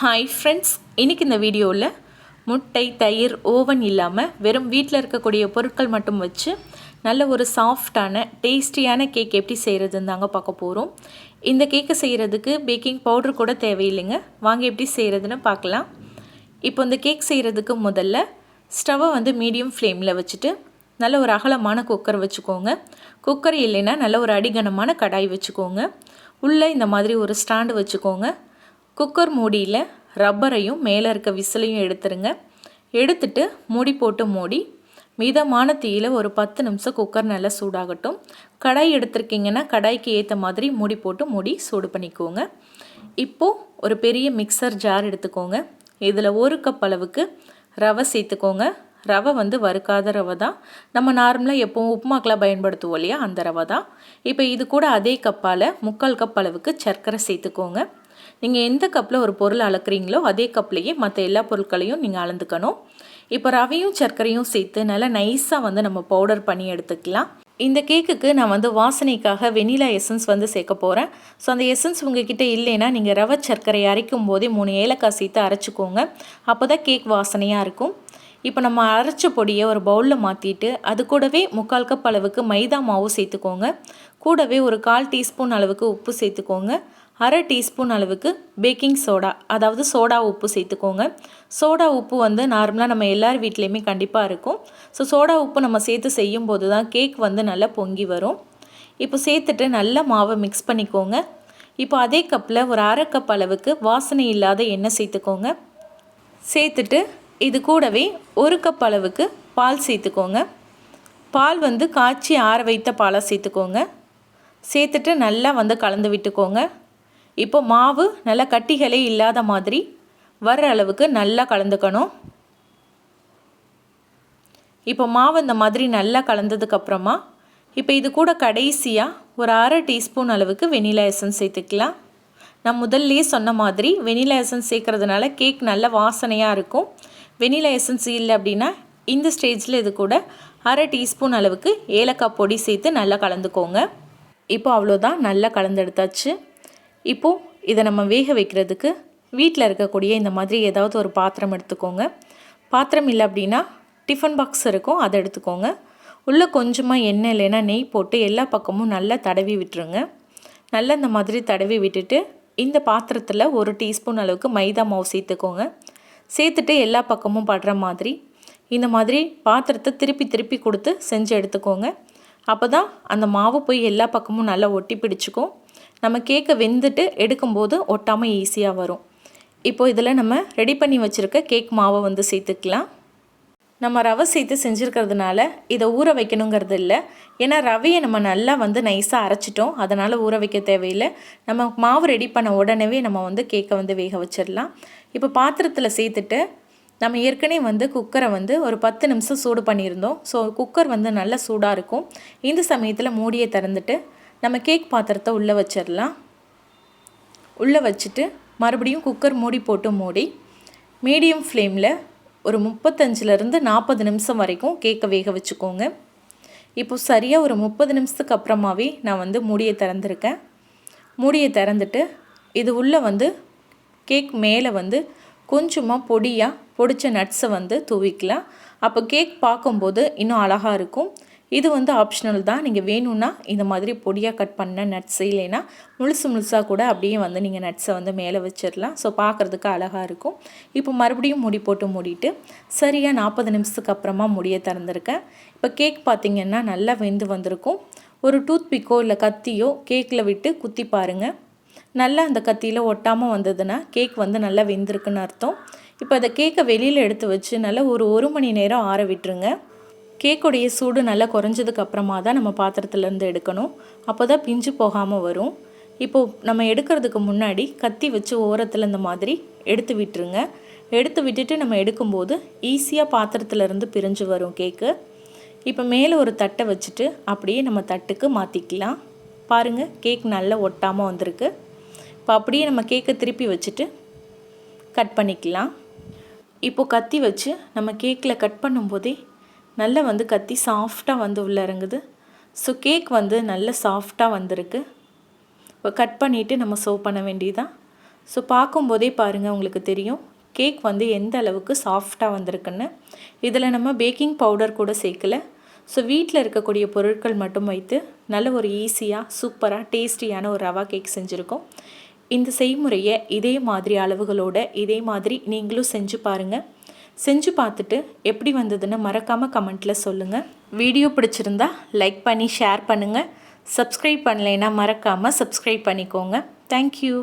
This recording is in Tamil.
ஹாய் ஃப்ரெண்ட்ஸ் இன்றைக்கி இந்த வீடியோவில் முட்டை தயிர் ஓவன் இல்லாமல் வெறும் வீட்டில் இருக்கக்கூடிய பொருட்கள் மட்டும் வச்சு நல்ல ஒரு சாஃப்டான டேஸ்டியான கேக் எப்படி செய்கிறதுன்னு தாங்க பார்க்க போகிறோம் இந்த கேக்கை செய்கிறதுக்கு பேக்கிங் பவுடர் கூட தேவையில்லைங்க. வாங்க எப்படி செய்கிறதுன்னு பார்க்கலாம். இப்போ இந்த கேக் செய்கிறதுக்கு முதல்ல ஸ்டவ்வை வந்து மீடியம் ஃப்ளேமில் வச்சுட்டு நல்ல ஒரு அகலமான குக்கர் வச்சுக்கோங்க. குக்கர் இல்லைன்னா நல்ல ஒரு அடிகனமான கடாய் வச்சுக்கோங்க. உள்ளே இந்த மாதிரி ஒரு ஸ்டாண்டு வச்சுக்கோங்க. குக்கர் மூடியில் ரப்பரையும் மேலே இருக்க விசிலையும் எடுத்துருங்க. எடுத்துட்டு மூடி போட்டு மூடி மிதமான தீயில் ஒரு பத்து நிமிஷம் குக்கர் நல்லா சூடாகட்டும். கடாய் எடுத்திருக்கீங்கன்னா கடாய்க்கு ஏற்ற மாதிரி மூடி போட்டு மூடி சூடு பண்ணிக்கோங்க. இப்போது ஒரு பெரிய மிக்சர் ஜார் எடுத்துக்கோங்க. இதில் ஒரு கப் அளவுக்கு ரவை சேர்த்துக்கோங்க. ரவை வந்து வறுக்காத ரவை தான். நம்ம நார்மலாக எப்போவும் உப்புமாக்கெலாம் பயன்படுத்துவோம் இல்லையா அந்த ரவை தான். இப்போ இது கூட அதே கப்பால் முக்கால் கப் அளவுக்கு சர்க்கரை சேர்த்துக்கோங்க. நீங்கள் எந்த கப்பில் ஒரு பொருள் அளக்குறீங்களோ அதே கப்லேயே மற்ற எல்லா பொருட்களையும் நீங்கள் அளந்துக்கணும். இப்போ ரவையும் சர்க்கரையும் சேர்த்து நல்லா நைஸாக வந்து நம்ம பவுடர் பண்ணி எடுத்துக்கலாம். இந்த கேக்குக்கு நான் வந்து வாசனைக்காக வெனிலா எசன்ஸ் வந்து சேர்க்க போகிறேன் ஸோ அந்த எசன்ஸ் உங்ககிட்ட இல்லைன்னா நீங்கள் ரவை சர்க்கரை அரைக்கும் போதே மூணு ஏலக்காய் சேர்த்து அரைச்சிக்கோங்க. அப்போ தான் கேக் வாசனையாக இருக்கும். இப்போ நம்ம அரைச்ச பொடியை ஒரு பவுலில் மாற்றிட்டு அது கூடவே முக்கால் கப் அளவுக்கு மைதா மாவு சேர்த்துக்கோங்க. கூடவே ஒரு கால் டீஸ்பூன் அளவுக்கு உப்பு சேர்த்துக்கோங்க. அரை டீஸ்பூன் அளவுக்கு பேக்கிங் சோடா அதாவது சோடா உப்பு சேர்த்துக்கோங்க. சோடா உப்பு வந்து நார்மலாக நம்ம எல்லார் வீட்லேயுமே கண்டிப்பாக இருக்கும். ஸோ சோடா உப்பு நம்ம சேர்த்து செய்யும் போது தான் கேக் வந்து நல்லா பொங்கி வரும். இப்போ சேர்த்துட்டு நல்லா மாவை மிக்ஸ் பண்ணிக்கோங்க. இப்போ அதே கப்பில் ஒரு அரை கப் அளவுக்கு வாசனை இல்லாத எண்ணெய் சேர்த்துக்கோங்க. சேர்த்துட்டு இது கூடவே ஒரு கப் அளவுக்கு பால் சேர்த்துக்கோங்க. பால் வந்து காய்ச்சி ஆற வைத்த பாலை சேர்த்துக்கோங்க. சேர்த்துட்டு நல்லா வந்து கலந்து விட்டுக்கோங்க. இப்போ மாவு நல்லா கட்டிகளே இல்லாத மாதிரி வர்ற அளவுக்கு நல்லா கலந்துக்கணும். இப்போ மாவு இந்த மாதிரி நல்லா கலந்ததுக்கப்புறமா இப்போ இது கூட கடைசியாக ஒரு அரை டீஸ்பூன் அளவுக்கு வெனிலா எசன்ஸ் சேர்த்துக்கலாம். நான் முதல்லையே சொன்ன மாதிரி வெனிலா எசன்ஸ் சேர்க்குறதுனால கேக் நல்ல வாசனையாக இருக்கும். வெனிலா எசன்ஸ் இல்லை அப்படின்னா இந்த ஸ்டேஜில் இது கூட அரை டீஸ்பூன் அளவுக்கு ஏலக்காய் பொடி சேர்த்து நல்லா கலந்துக்கோங்க. இப்போ அவ்வளோதான் நல்லா கலந்தெடுத்தாச்சு. இப்போது இதை நம்ம வேக வைக்கிறதுக்கு வீட்டில் இருக்கக்கூடிய இந்த மாதிரி ஏதாவது ஒரு பாத்திரம் எடுத்துக்கோங்க. பாத்திரம் இல்லை அப்படின்னா டிஃபன் பாக்ஸ் இருக்கும் அதை எடுத்துக்கோங்க. உள்ளே கொஞ்சமாக எண்ணெய் இல்லைன்னா நெய் போட்டு எல்லா பக்கமும் நல்லா தடவி விட்டுருங்க. நல்லா இந்த மாதிரி தடவி விட்டுட்டு இந்த பாத்திரத்தில் ஒரு டீஸ்பூன் அளவுக்கு மைதா மாவு சேர்த்துக்கோங்க. சேர்த்துட்டு எல்லா பக்கமும் படுற மாதிரி இந்த மாதிரி பாத்திரத்தை திருப்பி திருப்பி கொடுத்து செஞ்சு எடுத்துக்கோங்க. அப்போ தான் அந்த மாவு போய் எல்லா பக்கமும் நல்லா ஒட்டி பிடிச்சிக்கும். நம்ம கேக்கை வெந்துட்டு எடுக்கும்போது ஒட்டாமல் ஈஸியாக வரும். இப்போது இதில் நம்ம ரெடி பண்ணி வச்சுருக்க கேக் மாவை வந்து சேர்த்துக்கலாம். நம்ம ரவை சேர்த்து செஞ்சுருக்கிறதுனால இதை ஊற வைக்கணுங்கிறது இல்லை. ஏன்னா ரவையை நம்ம நல்லா வந்து நைஸாக அரைச்சிட்டோம். அதனால் ஊற வைக்க தேவையில்லை. நம்ம மாவு ரெடி பண்ண உடனே நம்ம வந்து கேக்கை வந்து வேக வச்சிடலாம். இப்போ பாத்திரத்தில் சேர்த்துட்டு நம்ம ஏற்கனவே வந்து குக்கரை வந்து ஒரு பத்து நிமிஷம் சூடு பண்ணியிருந்தோம். ஸோ குக்கர் வந்து நல்லா சூடாக இருக்கும். இந்த சமயத்தில் மூடியை திறந்துட்டு நம்ம கேக் பாத்திரத்தை உள்ளே வச்சிடலாம். உள்ளே வச்சுட்டு மறுபடியும் குக்கர் மூடி போட்டு மூடி மீடியம் ஃப்ளேமில் ஒரு முப்பத்தஞ்சிலேருந்து நாற்பது நிமிஷம் வரைக்கும் கேக்கை வேக வச்சுக்கோங்க. இப்போ சரியாக ஒரு முப்பது நிமிஷத்துக்கு அப்புறமாவே நான் வந்து மூடியை திறந்துருக்கேன். மூடியை திறந்துட்டு இது உள்ளே வந்து கேக் மேலே வந்து கொஞ்சமாக பொடியாக பொடிச்ச நட்ஸை வந்து தூவிக்கலாம். அப்போ கேக் பார்க்கும்போது இன்னும் அழகாக இருக்கும். இது வந்து ஆப்ஷனல் தான். நீங்கள் வேணும்னா இந்த மாதிரி பொடியாக கட் பண்ண நட்ஸ் இல்லைன்னா முழுசு முழுசாக கூட அப்படியே வந்து நீங்கள் நட்ஸை வந்து மேலே வச்சிடலாம். ஸோ பார்க்குறதுக்கு அழகாக இருக்கும். இப்போ மறுபடியும் முடி போட்டு மூடிட்டு சரியாக நாற்பது நிமிஷத்துக்கு அப்புறமா முடியை திறந்துருக்கேன். இப்போ கேக் பார்த்திங்கன்னா நல்லா வெந்து வந்திருக்கும். ஒரு டூத் பிக்கோ இல்லை கத்தியோ கேக்கில் விட்டு குத்தி பாருங்கள் நல்லா அந்த கத்தியில் ஒட்டாமல் வந்ததுன்னா கேக் வந்து நல்லா வெந்திருக்குன்னு அர்த்தம். இப்போ அந்த கேக்கை வெளியில் எடுத்து வச்சு நல்லா ஒரு ஒரு மணி நேரம் ஆற விட்டுருங்க. கேக்குடைய சூடு நல்லா குறைஞ்சதுக்கு அப்புறமா தான் நம்ம பாத்திரத்துலேருந்து எடுக்கணும். அப்போ தான் பிஞ்சு போகாமல் வரும். இப்போது நம்ம எடுக்கிறதுக்கு முன்னாடி கத்தி வச்சு ஓரத்தில் இந்த மாதிரி எடுத்து விட்டுருங்க. எடுத்து விட்டுட்டு நம்ம எடுக்கும்போது ஈஸியாக பாத்திரத்துலேருந்து பிரிஞ்சு வரும் கேக்கு. இப்போ மேலே ஒரு தட்டை வச்சுட்டு அப்படியே நம்ம தட்டுக்கு மாற்றிக்கலாம் பாருங்கள் கேக் நல்லா ஒட்டாமல் வந்திருக்கு. இப்போ அப்படியே நம்ம கேக்கை திருப்பி வச்சுட்டு கட் பண்ணிக்கலாம். இப்போது கத்தி வச்சு நம்ம கேக்கில் கட் பண்ணும்போதே நல்லா வந்து கத்தி சாஃப்டாக வந்து உள்ளே இறங்குது. ஸோ கேக் வந்து நல்ல சாஃப்டாக வந்திருக்கு. இப்போ கட் பண்ணிவிட்டு நம்ம சர்வ் பண்ண வேண்டியதான் ஸோ பார்க்கும்போதே பாருங்கள் உங்களுக்கு தெரியும். கேக் வந்து எந்த அளவுக்கு சாஃப்டாக வந்திருக்குன்னு. இதில் நம்ம பேக்கிங் பவுடர் கூட சேர்க்கலை. ஸோ வீட்டில் இருக்கக்கூடிய பொருட்கள் மட்டும் வைத்து நல்ல ஒரு ஈஸியாக சூப்பராக டேஸ்டியான ஒரு ரவா கேக் செஞ்சுருக்கோம். இந்த செய்முறையை இதே மாதிரி அளவுகளோட இதே மாதிரி நீங்களும் செஞ்சு பாருங்கள் செஞ்சு பார்த்துட்டு எப்படி வந்ததுன்னு மறக்காமல் கமெண்ட்டில் சொல்லுங்கள் வீடியோ பிடிச்சிருந்தா லைக் பண்ணி ஷேர் பண்ணுங்கள் சப்ஸ்கிரைப் பண்ணலைன்னா மறக்காமல் சப்ஸ்கிரைப் பண்ணிக்கோங்க. தேங்க்யூ